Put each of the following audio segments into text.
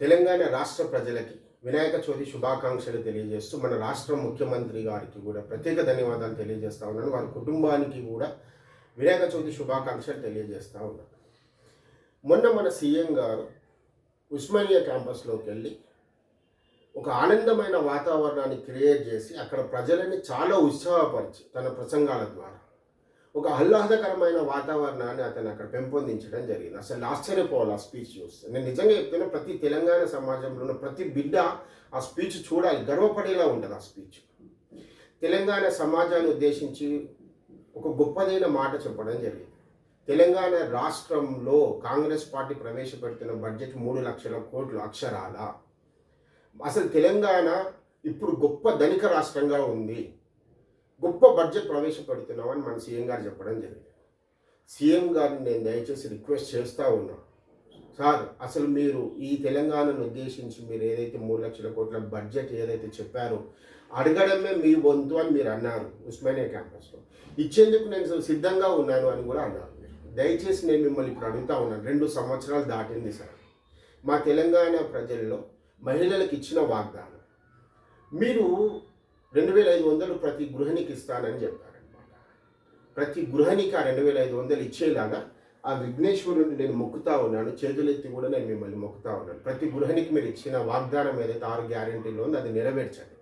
తెలంగాణ రాష్ట్ర ప్రజలకి వినాయక చవితి శుభాకాంక్షలు తెలియజేస్తూ మన రాష్ట్ర ముఖ్యమంత్రి గారికి కూడా ప్రత్యేక ధన్యవాదాలు తెలియజేస్తూ ఉన్నాను. వారి కుటుంబానికి కూడా వినాయక చవితి శుభాకాంక్షలు తెలియజేస్తూ ఉన్నాను. మొన్న మన సీఎం గారు ఉస్మానియా క్యాంపస్లోకి వెళ్ళి ఒక ఆనందమైన వాతావరణాన్ని క్రియేట్ చేసి అక్కడ ప్రజలని చాలా ఉత్సాహపరిచి తన ప్రసంగాల ద్వారా ఒక ఆహ్లాదకరమైన వాతావరణాన్ని అతను అక్కడ పెంపొందించడం జరిగింది. అసలు ఆశ్చర్యపోవాలి ఆ స్పీచ్ చూస్తే. నేను నిజంగా చెప్తున్నా ప్రతి తెలంగాణ సమాజంలో ఉన్న ప్రతి బిడ్డ ఆ స్పీచ్ చూడాలి. గర్వపడేలా ఉంటుంది ఆ స్పీచ్ తెలంగాణ సమాజాన్ని ఉద్దేశించి ఒక గొప్పదైన మాట చెప్పడం జరిగింది. తెలంగాణ రాష్ట్రంలో కాంగ్రెస్ పార్టీ ప్రవేశపెడుతున్న బడ్జెట్ మూడు లక్షల కోట్లు అక్షరాల? అసలు తెలంగాణ ఇప్పుడు గొప్ప ధనిక రాష్ట్రంగా ఉంది. గొప్ప బడ్జెట్ ప్రవేశపెడుతున్నామని మన సీఎం గారు చెప్పడం జరిగింది. సీఎం గారిని నేను దయచేసి రిక్వెస్ట్ చేస్తూ ఉన్నా. సార్ అసలు మీరు ఈ తెలంగాణను ఉద్దేశించి మీరు ఏదైతే మూడు లక్షల కోట్ల బడ్జెట్ ఏదైతే చెప్పారో అడగడమే మీ వంతు అని మీరు అన్నారు ఉస్మానియా క్యాంపస్లో. ఇచ్చేందుకు నేను సిద్ధంగా ఉన్నాను అని కూడా అన్నారు దయచేసి నేను మిమ్మల్ని ఇప్పుడు అడుగుతా ఉన్నాను రెండు సంవత్సరాలు దాటింది సార్. మా తెలంగాణ ప్రజల్లో మహిళలకు ఇచ్చిన వాగ్దానం. మీరు రెండు వేల ఐదు వందలు ప్రతి గృహిణికి ఇస్తానని చెప్పారనమాట. ప్రతి గృహిణికి ఆ రెండు వేల ఐదు వందలు ఇచ్చేలాగా ఆ విఘ్నేశ్వరుని నేను మొక్కుతా ఉన్నాను చేతులెత్తి కూడా నేను మిమ్మల్ని మొక్కుతా ఉన్నాను. ప్రతి గృహిణికి మీరు ఇచ్చిన వాగ్దానం ఏదైతే ఆరు గ్యారెంటీలో ఉందో అది నెరవేర్చండి.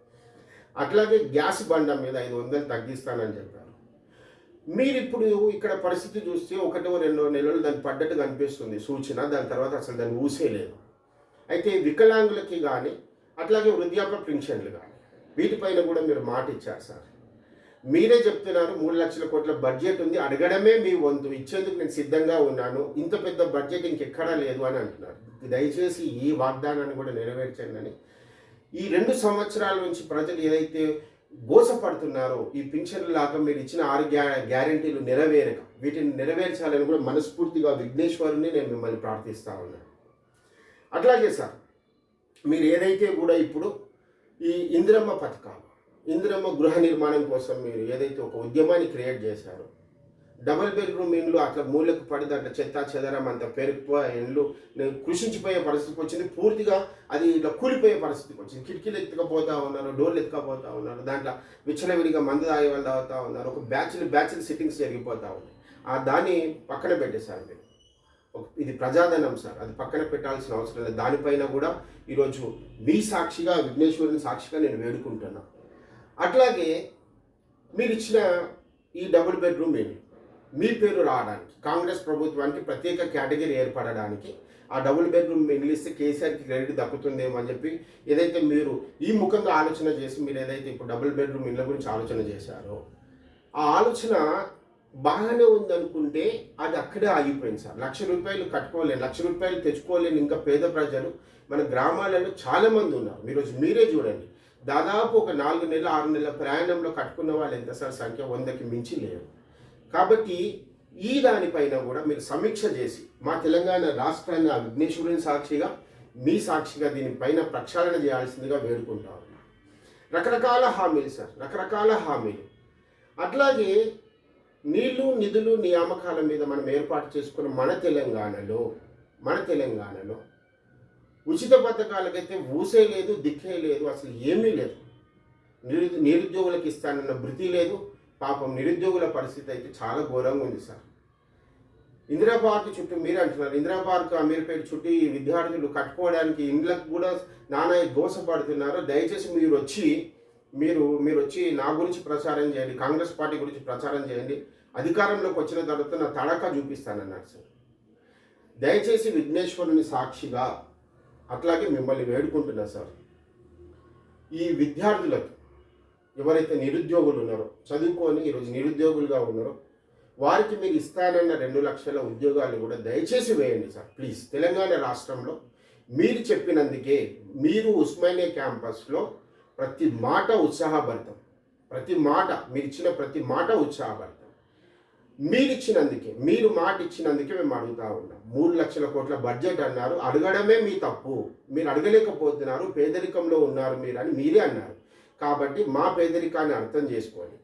అట్లాగే గ్యాస్ బండ మీద ఐదు వందలు తగ్గిస్తానని చెప్పారు. మీరు ఇప్పుడు ఇక్కడ పరిస్థితి చూస్తే ఒకటో రెండో నెలలు దాన్ని పడ్డట్టు కనిపిస్తుంది సూచన దాని తర్వాత అసలు దాన్ని ఊసేయలేదు అయితే వికలాంగులకి కానీ అట్లాగే వృద్ధాప్య పెన్షన్లు కానీ వీటిపైన కూడా మీరు మాట ఇచ్చారు సార్. మీరే చెప్తున్నారు మూడు లక్షల కోట్ల బడ్జెట్ ఉంది అడగడమే మీ వంతు ఇచ్చేందుకు నేను సిద్ధంగా ఉన్నాను ఇంత పెద్ద బడ్జెట్ ఇంకెక్కడా లేదు అని అంటున్నారు. దయచేసి ఈ వాగ్దానాన్ని కూడా నెరవేర్చండి. ఈ రెండు సంవత్సరాల నుంచి ప్రజలు ఏదైతే గోసపడుతున్నారో ఈ పింఛన్లు లాగా మీరు ఇచ్చిన ఆరు గ్యా గ్యారంటీలు నెరవేరక వీటిని నెరవేర్చాలని కూడా మనస్ఫూర్తిగా విఘ్నేశ్వరుని నేను మిమ్మల్ని ప్రార్థిస్తా ఉన్నాను. అట్లాగే సార్ మీరు ఏదైతే కూడా ఇప్పుడు ఈ ఇందిరమ్మ పథకాలు ఇందిరమ్మ గృహ నిర్మాణం కోసం మీరు ఏదైతే ఒక ఉద్యమాన్ని క్రియేట్ చేశారో డబుల్ బెడ్రూమ్ ఇండ్లు అట్లా మూలకు పడి దాంట్లో చెత్త చెదరం అంత పెరిగిపోయే ఇండ్లు కృషించిపోయే పరిస్థితికి వచ్చింది. పూర్తిగా అది ఇట్లా కూలిపోయే పరిస్థితికి వచ్చింది. కిటికీలు ఎత్తుకపోతా ఉన్నారు డోర్లు ఎత్తుకపోతా ఉన్నారు దాంట్లో విచ్చలవిడిగా మందు తాగే వాళ్ళు ఉన్నారు ఒక బ్యాచ్లు బ్యాచ్లు సిట్టింగ్స్ జరిగిపోతా ఉన్నాయి ఆ దాన్ని పక్కన పెట్టేశారు మీరు. ఇది ప్రజాధనం సార్. అది పక్కన పెట్టాల్సిన అవసరం లేదు. దానిపైన కూడా ఈరోజు మీ సాక్షిగా విఘ్నేశ్వరుని సాక్షిగా నేను వేడుకుంటున్నా. అట్లాగే మీరు ఇచ్చిన ఈ డబుల్ బెడ్రూమ్ ఏమి? మీ పేరు రావడానికి కాంగ్రెస్ ప్రభుత్వానికి ప్రత్యేక కేటగిరీ ఏర్పడడానికి ఆ డబుల్ బెడ్రూమ్ మిగిలిస్తే కేసీఆర్కి క్రెడిట్ దక్కుతుందేమో అని చెప్పి ఏదైతే మీరు ఈ ముఖంగా ఆలోచన చేసి మీరు ఏదైతే ఇప్పుడు డబుల్ బెడ్రూమ్ ఇళ్ళ గురించి ఆలోచన చేశారో ఆ ఆలోచన బాగానే ఉందనుకుంటే అది అక్కడే ఆగిపోయింది సార్. లక్ష రూపాయలు కట్టుకోలేను లక్ష రూపాయలు తెచ్చుకోలేని ఇంకా పేద ప్రజలు. మన గ్రామాలలో చాలామంది ఉన్నారు. మీరు మీరే చూడండి. దాదాపు ఒక నాలుగు నెలల ఆరు నెలల ప్రయాణంలో కట్టుకున్న వాళ్ళు ఎంత సార్? సంఖ్య వందకి మించి లేరు. కాబట్టి ఈ దానిపైన కూడా మీరు సమీక్ష చేసి మా తెలంగాణ రాష్ట్రాన్ని ఆ విఘ్నేశ్వరుని సాక్షిగా మీ సాక్షిగా దీనిపైన ప్రక్షాళన చేయాల్సిందిగా వేడుకుంటా ఉన్నా. రకరకాల హామీలు సార్. రకరకాల హామీలు. అట్లాగే నీళ్ళు నిధులు నియామకాల మీద మనం ఏర్పాటు చేసుకున్న మన తెలంగాణలో మన తెలంగాణలో ఉచిత పథకాలకైతే ఊసే లేదు దిక్కే లేదు అసలు ఏమీ లేదు. నిరు నిరుద్యోగులకు ఇస్తానన్న భృతి లేదు. పాపం నిరుద్యోగుల పరిస్థితి అయితే చాలా ఘోరంగా ఉంది సార్. ఇందిరా పార్క్ చుట్టూ మీరే అంటున్నారు. ఇందిరా పార్క్ అమీర్పేట చుట్టూ ఈ విద్యార్థులు కట్టుకోవడానికి ఇండ్లకు కూడా నానా గోసపడుతున్నారు దయచేసి మీరు వచ్చి మీరు మీరు వచ్చి నా గురించి ప్రచారం చేయండి కాంగ్రెస్ పార్టీ గురించి ప్రచారం చేయండి అధికారంలోకి వచ్చిన తర్వాత నా తడక చూపిస్తానన్నారు సార్. దయచేసి విఘ్నేశ్వరుని సాక్షిగా అట్లాగే మిమ్మల్ని వేడుకుంటున్నా సార్. ఈ విద్యార్థులకు ఎవరైతే నిరుద్యోగులు ఉన్నారో చదువుకొని ఈరోజు నిరుద్యోగులుగా ఉన్నారో వారికి మీరు ఇస్తానన్న రెండు లక్షల ఉద్యోగాలు కూడా దయచేసి వేయండి సార్. ప్లీజ్ తెలంగాణ రాష్ట్రంలో మీరు చెప్పినందుకే మీరు ఉస్మానియా క్యాంపస్లో ప్రతి మాట ఉత్సాహభరితం. ప్రతి మాట మీరు ఇచ్చిన ప్రతి మాట ఉత్సాహభరితం. మీరు ఇచ్చినందుకే మీరు మాట ఇచ్చినందుకే మేము అడుగుతా ఉన్నాం. మూడు లక్షల కోట్ల బడ్జెట్ అన్నారు అడగడమే మీ తప్పు. మీరు అడగలేకపోతున్నారు పేదరికంలో ఉన్నారు మీరు అని మీరే అన్నారు. కాబట్టి మా పేదరికాన్ని అర్థం చేసుకోండి.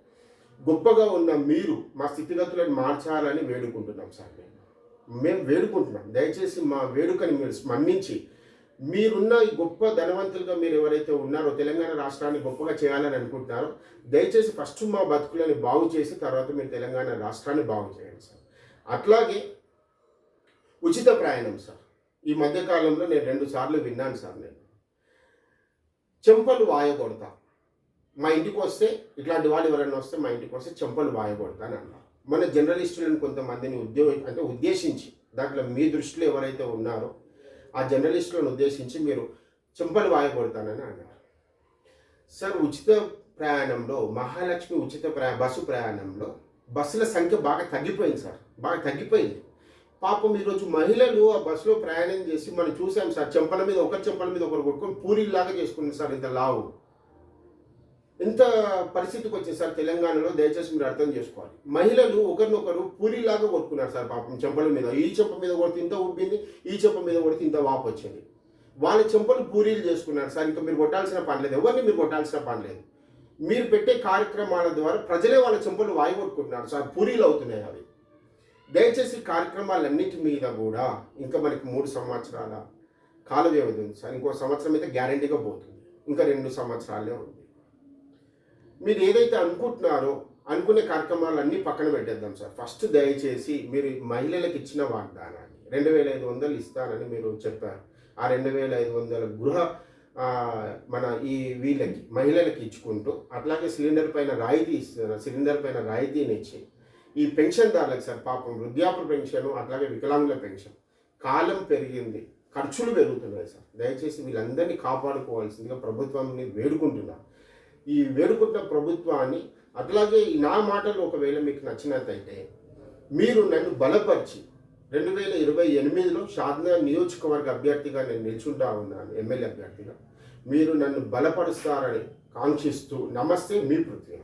గొప్పగా ఉన్న మీరు మా స్థితిగతులను మార్చాలని వేడుకుంటున్నాం సార్ మేము. మేము వేడుకుంటున్నాం. దయచేసి మా వేడుకని మీరు స్మరించి మీరున్న ఈ గొప్ప ధనవంతులుగా మీరు ఎవరైతే ఉన్నారో తెలంగాణ రాష్ట్రాన్ని గొప్పగా చేయాలని అనుకుంటున్నారో దయచేసి ఫస్ట్ మా బతుకులని బాగు చేసి తర్వాత మీరు తెలంగాణ రాష్ట్రాన్ని బాగు చేయండి సార్. అట్లాగే ఉచిత ప్రయాణం సార్. ఈ మధ్యకాలంలో నేను రెండు సార్లు విన్నాను సార్ నేను. చెంపలు వాయగొడతా. మా ఇంటికి వస్తే ఇట్లాంటి వాళ్ళు ఎవరైనా వస్తే మా ఇంటికి వస్తే చెంపలు వాయగొడతాను అన్నారు. మన జర్నలిస్టులను కొంతమందిని ఉద్యోగ అంటే ఉద్దేశించి దాంట్లో మీ దృష్టిలో ఎవరైతే ఉన్నారో ఆ జర్నలిస్టులను ఉద్దేశించి మీరు చెంపలు వాయకూడతానని అన్నారు. సార్ ఉచిత ప్రయాణంలో మహాలక్ష్మి ఉచిత ప్రయా బస్సు ప్రయాణంలో బస్సుల సంఖ్య బాగా తగ్గిపోయింది సార్. బాగా తగ్గిపోయింది. పాపం ఈరోజు మహిళలు ఆ బస్సులో ప్రయాణం చేసి మనం చూసాం సార్ చెంపల మీద ఒకరి చెంపల మీద ఒకరు కొట్టుకొని పూరీలాగా చేసుకున్నారు సార్ ఇంత లావు. ఇంత పరిస్థితికి వచ్చేసారి తెలంగాణలో? దయచేసి మీరు అర్థం చేసుకోవాలి. మహిళలు ఒకరినొకరు పూరిలాగా కొట్టుకున్నారు సార్ పాపం చెంపల మీద. ఈ చెంప మీద కొడితే ఇంత ఉబ్బింది ఈ చెంప మీద కొడితే ఇంత వాపు వచ్చింది. వాళ్ళ చెంపలు పూరీలు చేసుకున్నారు సార్. ఇంకా మీరు కొట్టాల్సిన పని లేదు. ఎవరిని మీరు కొట్టాల్సిన పని లేదు? మీరు పెట్టే కార్యక్రమాల ద్వారా ప్రజలే వాళ్ళ చెంపలు వాయి కొట్టుకుంటున్నారు సార్. పూరీలు అవుతున్నాయి అవి. దయచేసి కార్యక్రమాలన్నిటి మీద కూడా ఇంకా మనకి మూడు సంవత్సరాల కాల వ్యవధి ఉంది సార్. ఇంకో సంవత్సరం అయితే గ్యారంటీగా పోతుంది. ఇంకా రెండు సంవత్సరాలే ఉంది. మీరు ఏదైతే అనుకుంటున్నారో అనుకునే కార్యక్రమాలన్నీ పక్కన పెట్టేద్దాం సార్. ఫస్ట్ దయచేసి మీరు మహిళలకు ఇచ్చిన వాగ్దానాన్ని రెండు వేల ఐదు వందలు ఇస్తానని మీరు చెప్పారు. ఆ రెండు వేల ఐదు వందల గృహ మన ఈ వీళ్ళకి మహిళలకి ఇచ్చుకుంటూ అట్లాగే సిలిండర్ పైన రాయితీ ఇస్తున్నారు సిలిండర్ పైన రాయితీని ఇచ్చి ఈ పెన్షన్దారులకు సార్ పాపం వృద్ధాప్య పెన్షన్ అట్లాగే వికలాంగుల పెన్షన్ కాలం పెరిగింది ఖర్చులు పెరుగుతున్నాయి సార్. దయచేసి వీళ్ళందరినీ కాపాడుకోవాల్సిందిగా ప్రభుత్వాన్ని వేడుకుంటున్నాను ఈ వేడుకుంట ప్రభుత్వాన్ని అట్లాగే నా మాటలు ఒకవేళ మీకు నచ్చినట్టయితే మీరు నన్ను బలపరిచి రెండు వేల ఇరవై ఎనిమిదిలో షాద్నా నియోజకవర్గ అభ్యర్థిగా నేను నిల్చుంటా ఉన్నాను ఎమ్మెల్యే అభ్యర్థిగా. మీరు నన్ను బలపరుస్తారని కాంక్షిస్తూ నమస్తే మీ పృథ్వీ.